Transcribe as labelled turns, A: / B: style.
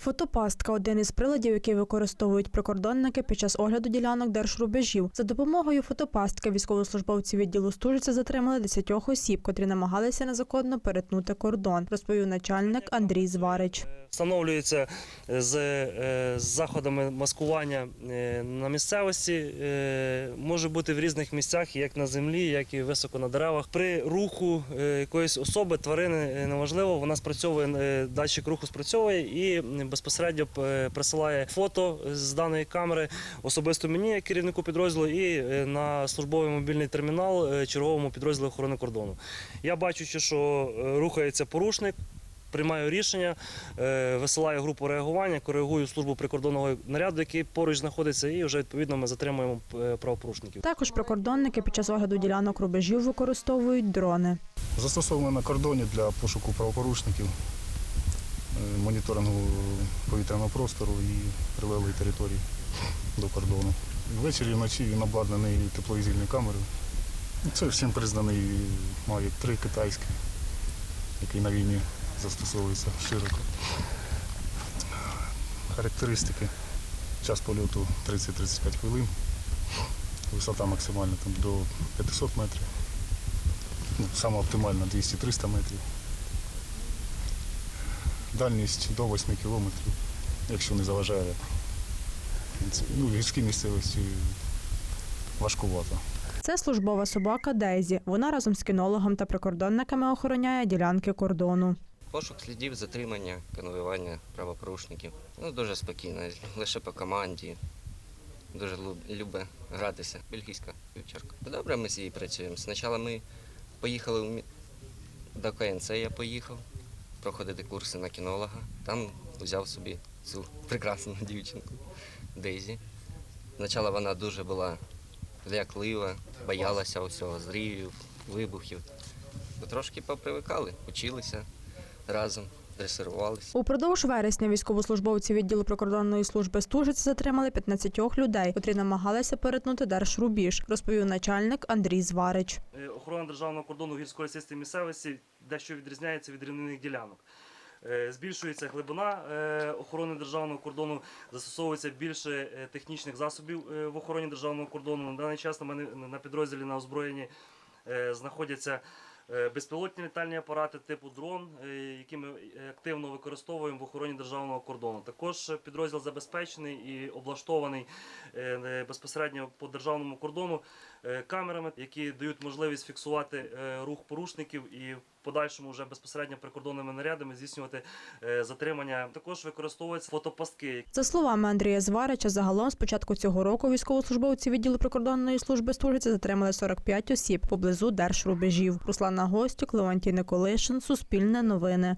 A: Фотопастка один із приладів, який використовують прикордонники під час огляду ділянок держрубежів. За допомогою фотопастки військовослужбовці відділу Стужиця затримали 10 осіб, котрі намагалися незаконно перетнути кордон, розповів начальник Андрій Зварич.
B: Встановлюється з, е, заходами маскування е, на місцевості. е, Може бути в різних місцях, як на землі, як і високо на деревах. При руху е, якоїсь особи, тварини е, неважливо, вона спрацьовує, е, датчик руху спрацьовує і безпосередньо е, присилає фото з даної камери особисто мені, як керівнику підрозділу, і е, на службовий мобільний термінал е, черговому підрозділу охорони кордону. Я бачу, що рухається порушник. Приймаю рішення, висилаю групу реагування, коригую службу прикордонного наряду, який поруч знаходиться, і вже відповідно ми затримуємо правопорушників.
A: Також прикордонники під час огляду ділянок рубежів використовують дрони.
C: Застосовано на кордоні для пошуку правопорушників, моніторингу повітряного простору і прилеглої території до кордону. Ввечері вночі він обладнаний тепловізійною камерою. Це всім признаний Mavic 3 китайський, який на війні застосовується широко. Характеристики. Час польоту 30-35 хвилин. Висота максимальна там, до 500 метрів. Ну, Саме оптимальна 200-300 метрів. Дальність до 8 кілометрів, якщо не заважає. в. Ну, в гірській місцевості важкувато.
A: Це службова собака Дейзі. Вона разом з кінологом та прикордонниками охороняє ділянки кордону.
D: Пошук слідів, затримання, конвоювання правопорушників. Ну, дуже спокійно, лише по команді. Дуже лю- любить гратися. Бельгійська вівчарка. Добре, ми з її працюємо. Спочатку ми поїхали до КНЦ, я поїхав проходити курси на кінолога. Там взяв собі цю прекрасну дівчинку Дейзі. Спочатку вона дуже була ляклива, боялася усього зрівів, вибухів. Трошки попривикали, училися разом, дресирувалися.
A: Упродовж вересня військовослужбовці відділу прикордонної служби Стужиць затримали 15 людей, котрі намагалися перетнути держрубіж, розповів начальник Андрій Зварич.
B: Е, Охорона державного кордону в гірсько-лісистій місцевості дещо відрізняється від рівнинних ділянок. Е, Збільшується глибина е, охорони державного кордону, застосовується більше технічних засобів в охороні державного кордону. На даний час на мене на підрозділі на озброєнні знаходяться безпілотні літальні апарати типу дрон, е, які ми активно використовуємо в охороні державного кордону. Також підрозділ забезпечений і облаштований е, е, безпосередньо по державному кордону е, камерами, які дають можливість фіксувати е, рух порушників і в подальшому вже безпосередньо прикордонними нарядами здійснювати е, затримання. Також використовуються фотопастки,
A: За словами Андрія Зварича, загалом з початку цього року військовослужбовці відділу прикордонної служби Стужиці затримали 45 осіб поблизу держрубежів. Руслана Гостюк, Леонтій Николишин, Суспільне новини.